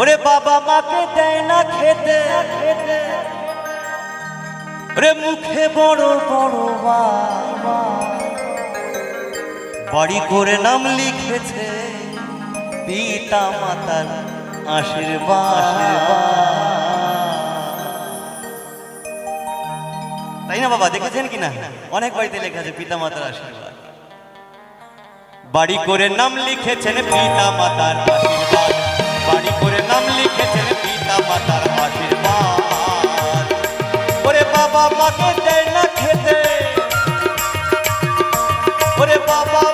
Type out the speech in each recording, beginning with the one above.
ওরে বাবা মাকে দেয় না খেতে। খেতে ওরে মুখে বড় বড় বাবা। বাড়ি করে নাম লিখেছে পিতা মাতার আশীর্বাদ। তাই না বাবা, দেখেছেন কি না? অনেক বাড়িতে লেখা আছে পিতা মাতার আশীর্বাদ। বাড়ি করে নাম লিখেছেন পিতা মাতার আশীর্বাদ।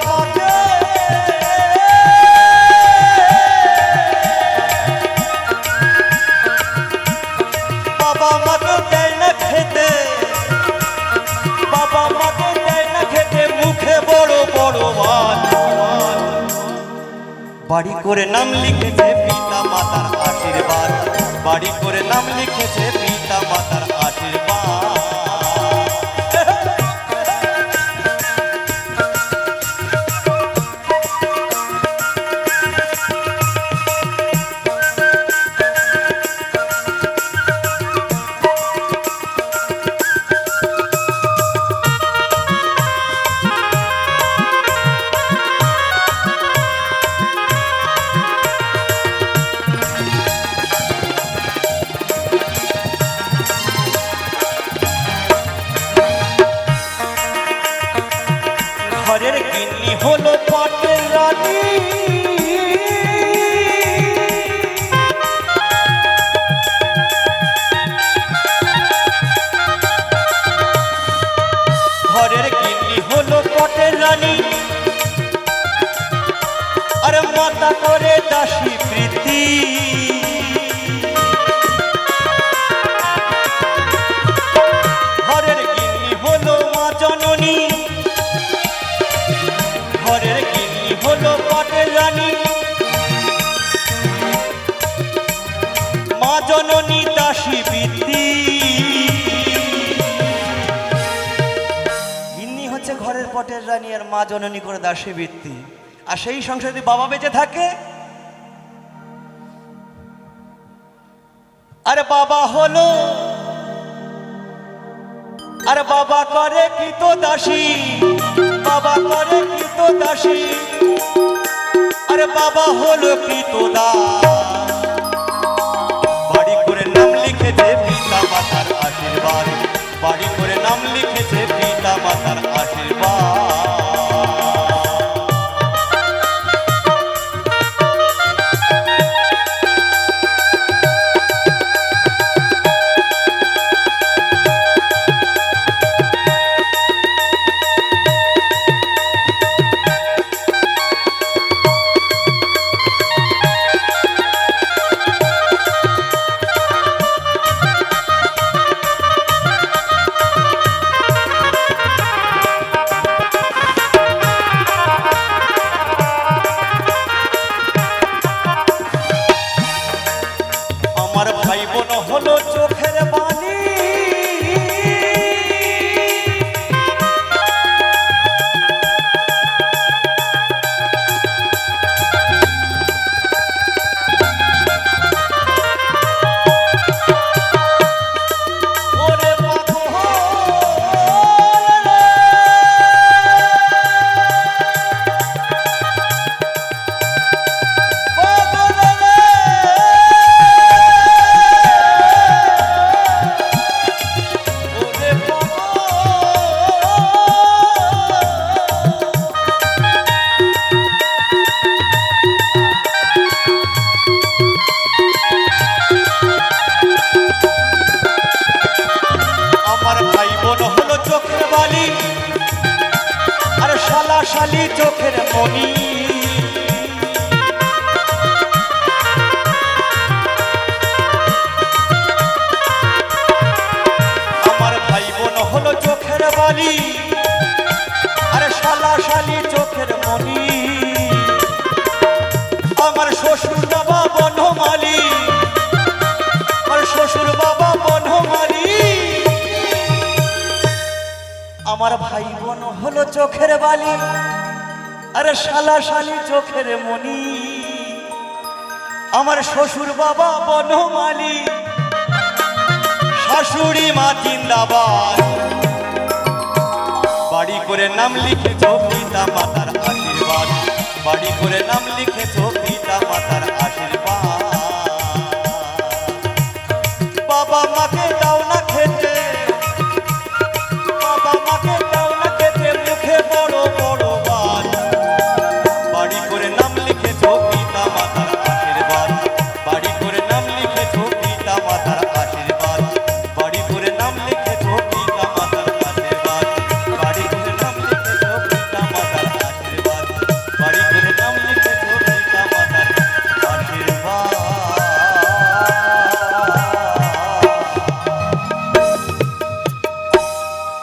বড় করে নাম লিখেছে পিতা মাতার আশীর্বাদ। বাড়ি করে নাম লিখেছে পিতা মাতার আরে করে দাসী প্রীতি। ঘরের গিন্নি হলো মা জননী। ঘরের গিন্নি হলো পটের রানী। মা জননী দাসী বৃত্তি গিন্নি হচ্ছে ঘরের পটের রানী আর মা জননী করে দাসী বৃত্তি আর সেই সংসারে যদি বাবা বেঁচে থাকে? আরে বাবা হলো। আরে বাবা করে কি তো দাসী বাবা করে কি তো দাসী আরে বাবা হলো কি তো বাড়ি করে নাম লিখেছে পিতা মাতার আশীর্বাদ। বাড়ি করে নাম লিখেছে পিতা মাতার আশীর্বাদ। শালা চোখের মনি। আমার ভাই বোন হলো চোখের বালি। আর শালা শালি আমার ভাই বোন হলো চোখের বালি। আরে শালা শালি চোখের মনি। আমার শ্বশুর বাবা বনমালী। শাশুড়ি মা জিন্দাবাদ। বাড়ি করে নাম লিখেছ পিতা মাতার আশীর্বাদ। বাড়ি করে নাম লিখেছ পিতা মাতার আশীর্বাদ।